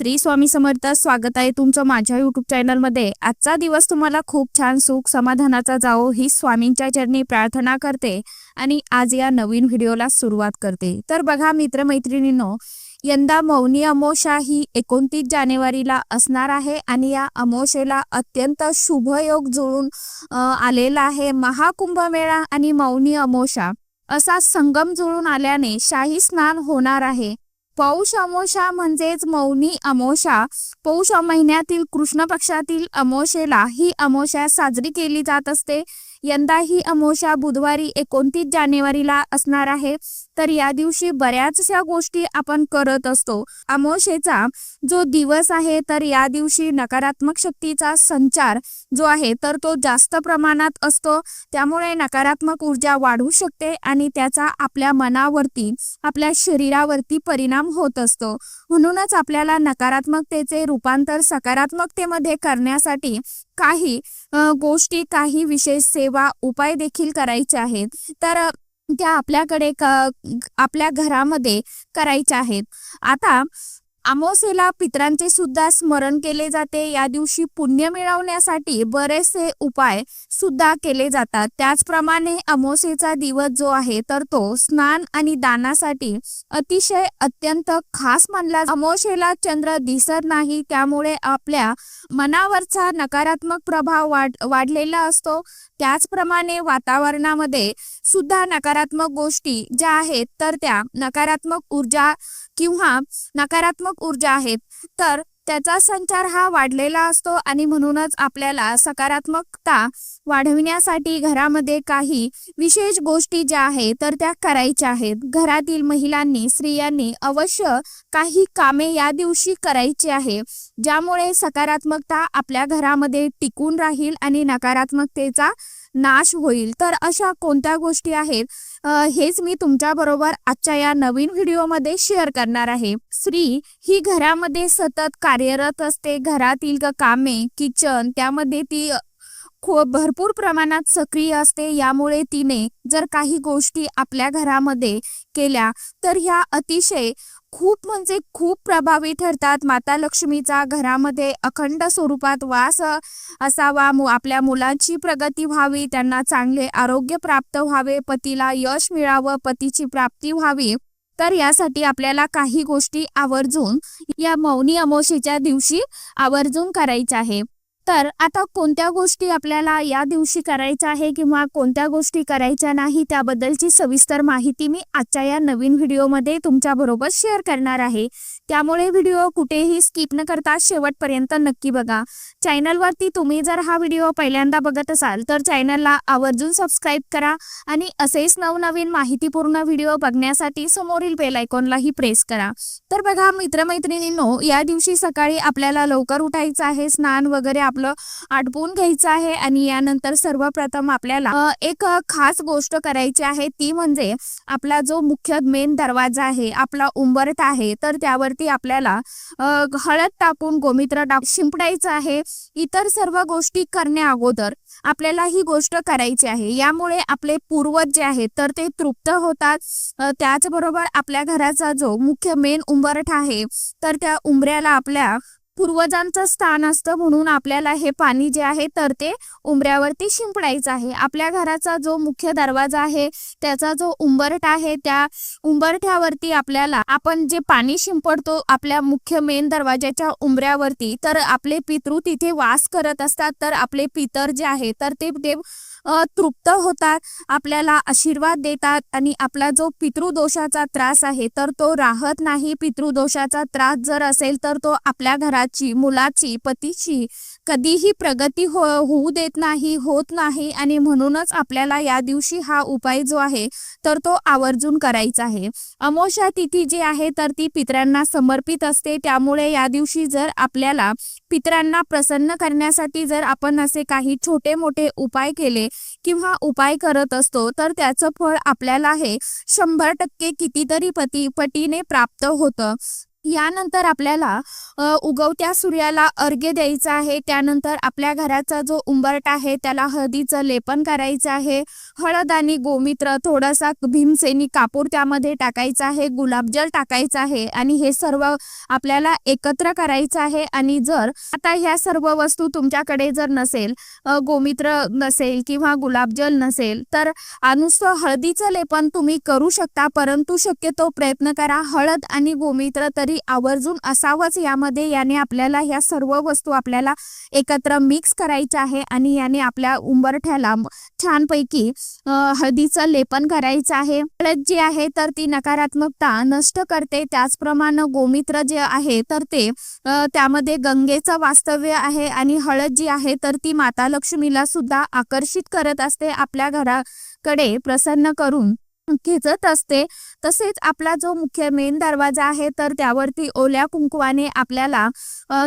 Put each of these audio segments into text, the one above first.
श्री स्वामी समर्थ स्वागत आहे तुमचं माझ्या युट्यूब चॅनलमध्ये आजचा दिवस तुम्हाला खूप छान सुख समाधानाचा जावो ही स्वामींच्या चरणी प्रार्थना करते आणि आज या नवीन व्हिडिओला सुरुवात करते. तर बघा मित्रमैत्रिणींनो यंदा मौनी अमोशा ही एकोणतीस जानेवारीला असणार आहे आणि या अमोशेला अत्यंत शुभयोग जुळून आलेला आहे महाकुंभमेळा आणि मौनी अमोशा असा संगम जुळून आल्याने शाही स्नान होणार आहे. पौष अमोशा म्हणजेच मौनी अमोशा. पौष महिन्यातील कृष्ण पक्षातील अमोशेला ही अमोशा साजरी केली जात असते. यंदा ही अमोशा बुधवारी एकोणतीस जानेवारीला असणार आहे. तर या दिवशी बऱ्याचशा गोष्टी आपण करत असतो. अमोशेचा जो दिवस आहे तर या दिवशी नकारात्मक शक्तीचा संचार जो आहे तर तो जास्त प्रमाणात असतो. त्यामुळे नकारात्मक ऊर्जा वाढू शकते आणि त्याचा आपल्या मनावरती आपल्या शरीरावरती परिणाम होत असतो. म्हणूनच आपल्याला नकारात्मकतेचे रूपांतर सकारात्मकतेमध्ये करण्यासाठी काही गोष्टी काही विशेष सेवा उपाय देखील करायचे आहेत. तर त्या आपल्याकडे आपल्या घरामध्ये करायच्या आहेत. आता अमावस्येला पित्रांचे सुद्धा स्मरण केले जाते. या दिवशी पुण्य मिळवण्यासाठी बरेचसे उपाय सुद्धा केले जातात. त्याचप्रमाणे अमावस्येचा दिवस जो आहे तर तो स्नान आणि दानासाठी अतिशय अत्यंत खास मानला अमावस्येला चंद्र दिसत नाही त्यामुळे आपल्या मनावरचा नकारात्मक प्रभाव वाढ वाढलेला असतो. त्याचप्रमाणे वातावरणामध्ये सुद्धा नकारात्मक गोष्टी ज्या आहेत तर त्या नकारात्मक ऊर्जा किंवा नकारात्मक ऊर्जा आहेत तर त्याचा संचार हा वाढलेला असतो आणि म्हणूनच आपल्याला सकारात्मकता वाढविण्यासाठी घरामध्ये काही विशेष गोष्टी ज्या आहेत तर त्या करायच्या आहेत. घरातील महिलांनी स्त्रियांनी अवश्य काही कामे या दिवशी करायची आहे ज्यामुळे सकारात्मकता आपल्या घरामध्ये टिकून राहील आणि नकारात्मकतेचा नाश होईल. तर अशा कोणत्या गोष्टी आहेत? हेच मी तुमच्या बरोबर आजच्या या नवीन व्हिडिओमध्ये शेअर करणार आहे. स्त्री ही घरामध्ये सतत कार्यरत असते. घरातील कामे किचन त्यामध्ये ती खूप भरपूर प्रमाणात सक्रिय असते. यामुळे तिने जर काही गोष्टी आपल्या घरामध्ये केल्या तर ह्या अतिशय खूप म्हणजे खूप प्रभावी ठरतात. माता लक्ष्मीचा घरामध्ये अखंड स्वरूपात वास असावा. आपल्या मुलांची प्रगती व्हावी त्यांना चांगले आरोग्य प्राप्त व्हावे पतीला यश मिळावं पतीची प्राप्ती व्हावी. तर यासाठी आपल्याला काही गोष्टी आवर्जून या मौनी अमोशीच्या दिवशी आवर्जून करायच्या आहे. तर आता कोणत्या गोष्टी आपल्याला या दिवशी करायच्या आहे किंवा कोणत्या गोष्टी करायच्या नाही त्याबद्दलची सविस्तर माहिती मी आजच्या या नवीन व्हिडिओमध्ये तुमच्या बरोबर शेअर करणार आहे. त्यामुळे व्हिडिओ कुठेही स्किप न करता शेवटपर्यंत नक्की बघा. चॅनलवरती तुम्ही जर हा व्हिडिओ पहिल्यांदा बघत असाल तर चॅनलला आवर्जून सबस्क्राईब करा आणि असेच नवनवीन माहितीपूर्ण व्हिडिओ बघण्यासाठी समोरील बेल आयकॉनलाही प्रेस करा. तर बघा मित्रमैत्रिणींनो या दिवशी सकाळी आपल्याला लवकर उठायचं आहे स्नान वगैरे आपलं आटपून घ्यायचं आहे आणि यानंतर सर्वप्रथम आपल्याला एक खास गोष्ट करायची आहे ती म्हणजे आपला जो मुख्य मेन दरवाजा आहे आपला उंबरठ आहे तर त्यावरती आपल्याला हळद टाकून गोमित्र टाक शिंपडायचं आहे. इतर सर्व गोष्टी करण्या अगोदर आपल्याला ही गोष्ट करायची आहे. यामुळे आपले पूर्वज जे आहेत तर ते तृप्त होतात. त्याचबरोबर आपल्या घराचा जो मुख्य मेन उंबरठ आहे तर त्या उंबऱ्याला आपल्या पूर्वजांचं स्थान असतं म्हणून आपल्याला हे पाणी जे आहे तर ते उंबऱ्यावरती शिंपडायचं आहे. आपल्या घराचा जो मुख्य दरवाजा आहे त्याचा जो उंबरठ आहे त्या उंबरठ्यावरती आपल्याला आपण जे पाणी शिंपडतो आपल्या मुख्य मेन दरवाजाच्या उंबऱ्यावरती तर आपले पितृ तिथे वास करत असतात. तर आपले पितर जे आहे तर ते देव तृप्त होतात आपल्याला आशीर्वाद देतात आणि आपला जो पितृदोषाचा त्रास आहे तर तो राहत नाही. पितृदोषाचा त्रास जर असेल तर तो आपल्या घरात मुलाची पतीची कधीही प्रगती हो होऊ देत नाही होत नाही आणि म्हणूनच आपल्याला या दिवशी हा उपाय जो आहे तर तो आवर्जून करायचा आहे. अमोशा तिथी जी आहे तर ती पित्रांना समर्पित असते. त्यामुळे या दिवशी जर आपल्याला पितरांना प्रसन्न करण्यासाठी जर आपण असे काही छोटे मोठे उपाय केले किंवा उपाय करत असतो तर त्याचं फळ आपल्याला हे शंभर टक्के कितीतरी पती पटीने प्राप्त होतं. यानंतर आपल्याला उगवत्या सूर्याला अर्घ्य द्यायचा आहे. त्यानंतर आपल्या घराचा जो उंबरट आहे त्याला हळदीचं लेपन करायचं आहे. हळद आणि गोमित्र थोडासा भीमसेनी कापूर त्यामध्ये टाकायचा आहे. गुलाबजल टाकायचं आहे. आणि हे सर्व आपल्याला एकत्र करायचं आहे. आणि जर आता ह्या सर्व वस्तू तुमच्याकडे जर नसेल गोमित्र नसेल किंवा गुलाबजल नसेल तर आ, नुसतं हळदीचं लेपन तुम्ही करू शकता. परंतु शक्यतो प्रयत्न करा हळद आणि गोमित्र तरी आवर्जून असावंच. यामध्ये याने आपल्याला ह्या सर्व वस्तू आपल्याला एकत्र मिक्स करायच्या आहे आणि याने आपल्या उंबरठ्याला छानपैकी हळदीचं लेपन करायचं आहे. हळद जी आहे तर ती नकारात्मकता नष्ट करते. त्याचप्रमाणे गोमित्र जे आहे तर ते त्यामध्ये गंगेचं वास्तव्य आहे आणि हळद जी आहे तर ती माता लक्ष्मीला सुद्धा आकर्षित करत असते. आपल्या घराकडे प्रसन्न करून. खेचत असते. तसेच आपला जो मुख्य मेन दरवाजा आहे तर त्यावरती ओल्या कुंकवाने आपल्याला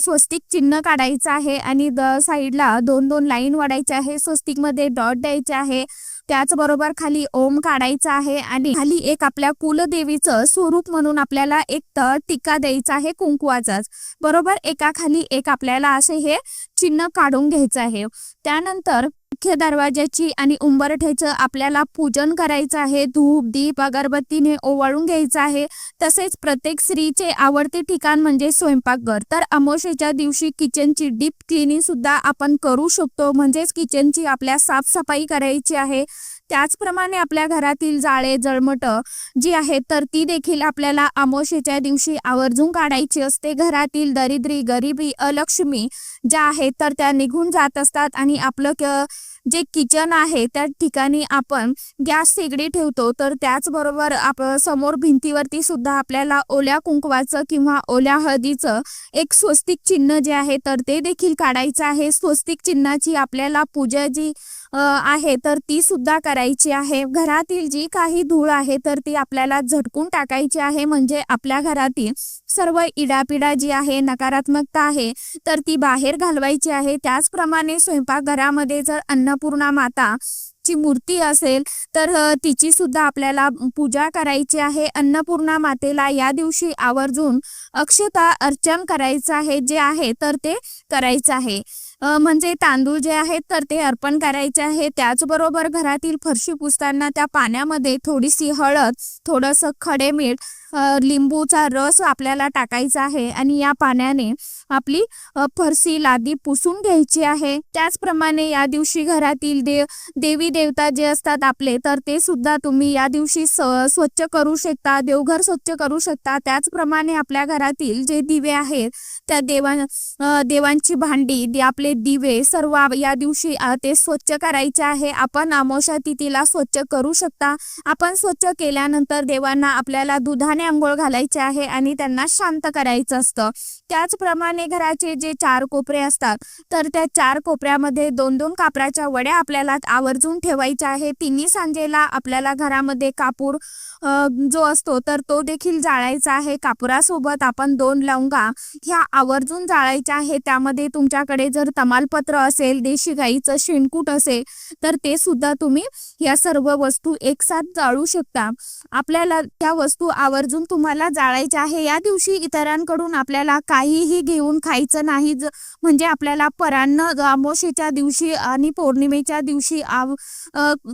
स्वस्तिक चिन्ह काढायचं आहे आणि द साईडला दोन दोन लाईन वाढायचे आहे. स्वस्तिकमध्ये डॉट द्यायचे आहे. त्याचबरोबर खाली ओम काढायचा आहे आणि खाली एक आपल्या कुलदेवीचं स्वरूप म्हणून आपल्याला एक तर टीका द्यायचा आहे कुंकवाचाच. बरोबर एका खाली एक आपल्याला असे हे चिन्ह काढून घ्यायचं आहे. त्यानंतर मुख्य दरवाजाची आणि उंबरठ्याचं आपल्याला पूजन करायचं आहे. धूप दीप अगरबत्तीने ओवाळून घ्यायचं आहे. तसेच प्रत्येक स्त्रीचे आवडते ठिकाण म्हणजे स्वयंपाकघर. तर अमावस्येच्या दिवशी किचनची डीप क्लिनिंग सुद्धा आपण करू शकतो. म्हणजेच किचनची आपल्या साफसफाई करायची आहे. त्याचप्रमाणे आपल्या घरातील जाळे जळमट जी आहेत तर ती देखील आपल्याला अमावस्येच्या दिवशी आवर्जून काढायची असते. घरातील दरिद्री गरिबी अलक्ष्मी ज्या आहेत तर त्या निघून जात असतात आणि आपलं क जे किचन आहे त्या ठिकाणी आपण गॅस शेगडी ठेवतो. तर त्याचबरोबर आप समोर भिंतीवरती सुद्धा आपल्याला ओल्या कुंकवाचं किंवा ओल्या हळदीचं एक स्वस्तिक चिन्ह जे आहे तर ते देखील काढायचं आहे. स्वस्तिक चिन्हाची आपल्याला पूजा जी आहे तर ती सुद्धा करायची आहे. घरातील जी काही धूळ आहे तर ती आपल्याला झटकून टाकायची आहे. म्हणजे आपल्या घरातील सर्व इडापिडा जी आहे नकारात्मकता आहे तर ती बाहेर घालवायची आहे. त्याचप्रमाणे स्वयंपाकघरामध्ये जर अन्नपूर्णा माता ची मूर्ती असेल तर तिची सुद्धा आपल्याला पूजा करायची आहे. अन्नपूर्णा मातेला या दिवशी आवर्जून अक्षता अर्चन करायचं आहे जे आहे तर ते करायचं आहे. म्हणजे तांदूळ जे आहेत तर ते अर्पण करायचे आहे. त्याचबरोबर घरातील फरशी पुसताना त्या पाण्यामध्ये थोडीशी हळद थोडंसं खडे मीठ लिंबूचा रस आपल्याला टाकायचा आहे आणि या पाण्याने आपली फरशी लादी पुसून घ्यायची आहे. त्याचप्रमाणे या दिवशी घरातील देव देवी देवता जे असतात आपले तर ते सुद्धा तुम्ही या दिवशी स्वच्छ करू शकता देवघर स्वच्छ करू शकता. त्याचप्रमाणे आपल्या घरातील जे दिवे आहेत त्या देवा देवांची भांडी आपले दिवे सर्व या दिवशी ते स्वच्छ करायचे आहे. आपण अमावस्या तिथीला स्वच्छ करू शकता. आपण स्वच्छ केल्यानंतर देवांना आपल्याला दुधाने आंघोळ घालायचे आहे आणि त्यांना शांत करायचं असतं. त्याचप्रमाणे घराचे जे चार कोपरे असतात तर त्या चार कोपऱ्यामध्ये दोन दोन कापराच्या वड्या आपल्याला आवर्जून ठेवायच्या आहे तिन्ही सांजेला आपल्याला घरामध्ये कापूर जो असतो तर तो देखील जाळायचा आहे. कापुरासोबत आपण दोन लवंगा ह्या आवर्जून जाळायच्या आहे त्यामध्ये तुमच्याकडे जर तमालपत्र असेल देशी गाईचं शेणकूट असेल तर ते सुद्धा तुम्ही या सर्व वस्तू एकसाथ जाळू शकता. आपल्याला त्या वस्तू आवर्जून अजून तुम्हाला जाळायचे आहे या दिवशी इतरांकडून आपल्याला काहीही घेऊन खायचं नाही म्हणजे आपल्याला परान्न अमावस्येच्या दिवशी आणि पौर्णिमेच्या दिवशी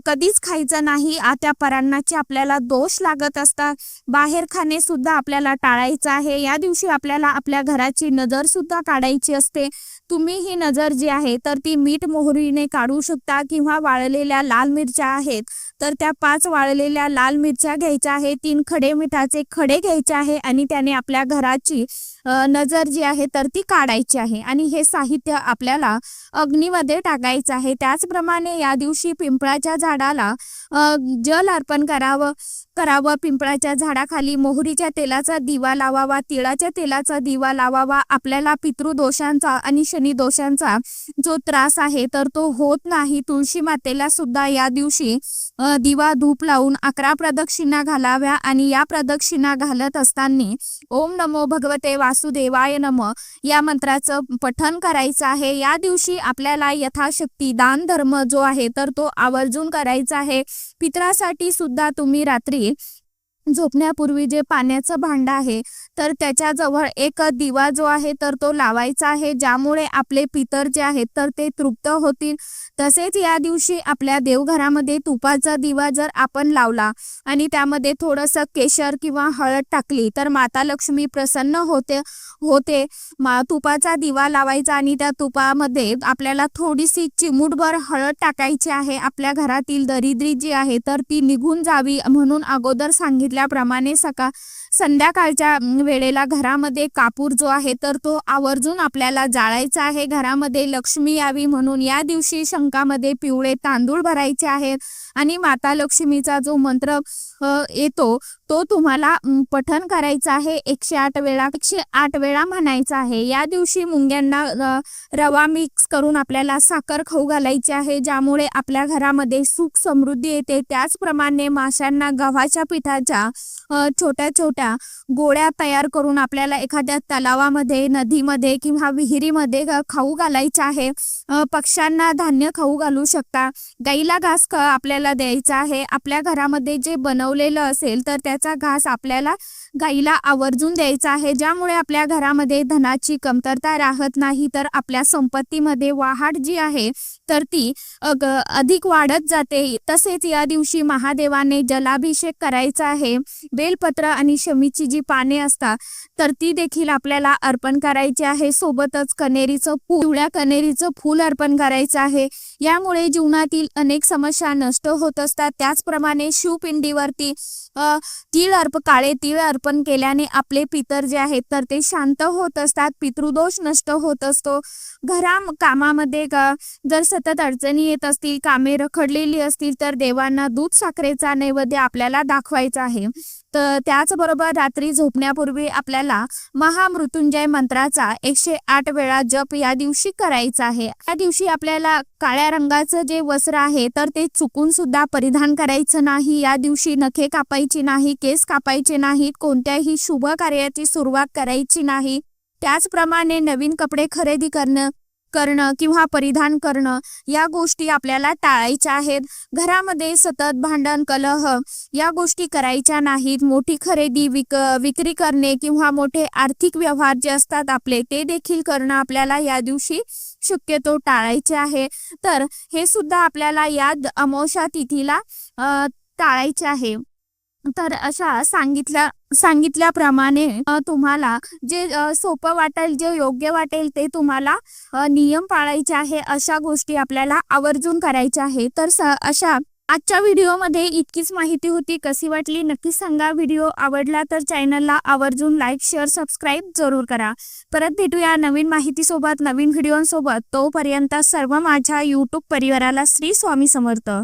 कधीच खायचं नाही त्या परान्नाचे आपल्याला दोष लागत असतात. बाहेर खाणे सुद्धा आपल्याला टाळायचं आहे. या दिवशी आपल्याला आपल्या घराची नजर सुद्धा काढायची असते. तुम्ही ही नजर जी आहे तर ती मीठ मोहरीने काढू शकता किंवा वाळलेल्या लाल मिरच्या आहेत. तर त्या पाच वाळलेल्या लाल मिरच्या घ्यायच्या आहे तीन खडे मिठाचे खडे घ्यायचे आहे आणि त्याने आपल्या घराची नजर जी आहे तर ती काढायची आहे. आणि हे साहित्य आपल्याला अग्नीमध्ये टाकायचं आहे. त्याचप्रमाणे या दिवशी पिंपळाच्या झाडाला जल अर्पण करावं करावं. पिंपळाच्या झाडाखाली मोहरीच्या तेलाचा दिवा लावावा तिळाच्या तेलाचा दिवा लावावा. आपल्याला पितृदोषांचा आणि शनिदोषांचा जो त्रास आहे तर तो होत नाही. तुळशी मातेला सुद्धा या दिवशी दिवा धूप लावून अकरा प्रदक्षिणा घालाव्या. आणि या प्रदक्षिणा घालत असताना ओम नमो भगवते वासुदेवाय नम. या मंत्राचं पठन करायचं आहे. या दिवशी आपल्याला यथाशक्ती दान धर्म जो आहे तर तो आवर्जून करायचा आहे. पित्रासाठी सुद्धा तुम्ही रात्री झोपण्यापूर्वी जे पाण्याचं भांडं आहे तर त्याच्याजवळ एक दिवा जो आहे तर तो लावायचा आहे. ज्यामुळे आपले पितर जे आहेत तर ते तृप्त होतील. तसेच या दिवशी आपल्या देवघरामध्ये तुपाचा दिवा जर आपण लावला आणि त्यामध्ये थोडंसं केशर किंवा हळद टाकली तर माता लक्ष्मी प्रसन्न होते होते. मा तुपाचा दिवा लावायचा आणि त्या तुपामध्ये आपल्याला थोडीशी चिमूटभर हळद टाकायची आहे. आपल्या घरातील दरिद्री जी आहे तर ती निघून जावी म्हणून अगोदर सांगितल्याप्रमाणे सकाळ संध्याकाळच्या वेळेला घरामध्ये कापूर जो आहे तर तो आवर्जून आपल्याला जाळायचा आहे. घरामध्ये लक्ष्मी यावी म्हणून या दिवशी शंकामध्ये पिवळे तांदूळ भरायचे आहेत. आणि माता लक्ष्मीचा जो मंत्र येतो. तो तुम्हाला पठन पठण करायचा आहे एकशे आठ वेळा एकशे आठ वेळा म्हणायचा आहे. या दिवशी मुंग्यांना रवा मिक्स करून आपल्याला साखर खाऊ घालायची आहे ज्यामुळे आपल्या घरामध्ये सुख समृद्धी येते. त्याचप्रमाणे माशांना गव्हाच्या पिठाच्या छोट्या छोट्या गोळ्या तयार करून आपल्याला एखाद्या तलावामध्ये नदीमध्ये किंवा विहिरीमध्ये खाऊ घालायच्या आहे. पक्ष्यांना धान्य खाऊ घालू शकता. गाईला घास ख- आपल्याला द्यायचा आहे. आपल्या घरामध्ये जे बनव बनवलेलं असेल तर त्याचा घास आपल्याला गाईला आवर्जून द्यायचा आहे. ज्यामुळे आपल्या घरामध्ये धनाची कमतरता राहत नाही तर आपल्या संपत्तीमध्ये वाहाट जी आहे तर ती अधिक वाढत जाते. तसेच या दिवशी महादेवाने जलाभिषेक करायचा आहे. बेलपत्र आणि शमीची जी पाने असतात तर ती देखील आपल्याला अर्पण करायची आहे. सोबतच कनेरीचं फूल पिवळ्या कनेरीचं फूल अर्पण करायचं आहे. यामुळे जीवनातील अनेक समस्या नष्ट होत असतात. त्याचप्रमाणे शिवपिंडीवर ती तीळ अर्प काळे तीळ अर्पण केल्याने आपले पितर जे आहेत तर ते शांत होत असतात पितृदोष नष्ट होत असतो. घरा कामामध्ये जर सतत अडचणी येत असतील कामे रखडलेली असतील तर देवांना दूध साखरेचा नैवेद्य आपल्याला दाखवायचा आहे. तर त्याचबरोबर रात्री झोपण्यापूर्वी आपल्याला महामृत्युंजय मंत्राचा एकशे आठ वेळा जप या दिवशी करायचा आहे. या दिवशी आपल्याला काळ्या रंगाचं जे वस्त्र आहे तर ते चुकून सुद्धा परिधान करायचं नाही. या दिवशी नखे कापायची नाही केस कापायचे नाहीत कोणत्याही शुभ कार्याची सुरुवात करायची नाही. त्याचप्रमाणे नवीन कपडे खरेदी करणं करणं किंवा परिधान करणं या गोष्टी आपल्याला टाळायच्या आहेत. घरामध्ये सतत भांडण कलह या गोष्टी करायच्या नाहीत. मोठी खरेदी विक विक्री करणे किंवा मोठे आर्थिक व्यवहार जे असतात आपले ते देखील करणं आपल्याला या दिवशी शक्यतो टाळायचे आहे. तर हे सुद्धा आपल्याला या द- अमावस्या तिथीला टाळायचे आहे. तर अशा सांगितल्या सांगितल्याप्रमाणे तुम्हाला जे सोपं वाटेल जे योग्य वाटेल ते तुम्हाला नियम पाळायचे आहे अशा गोष्टी आपल्याला आवर्जून करायच्या आहे. तर अशा आजच्या व्हिडिओमध्ये इतकीच माहिती होती. कशी वाटली? नक्कीच सांगा. व्हिडिओ आवडला तर चॅनलला आवर्जून लाईक शेअर सबस्क्राईब जरूर करा. परत भेटूया नवीन माहितीसोबत नवीन व्हिडिओसोबत. तोपर्यंत सर्व माझ्या यूट्यूब परिवाराला श्री स्वामी समर्थ.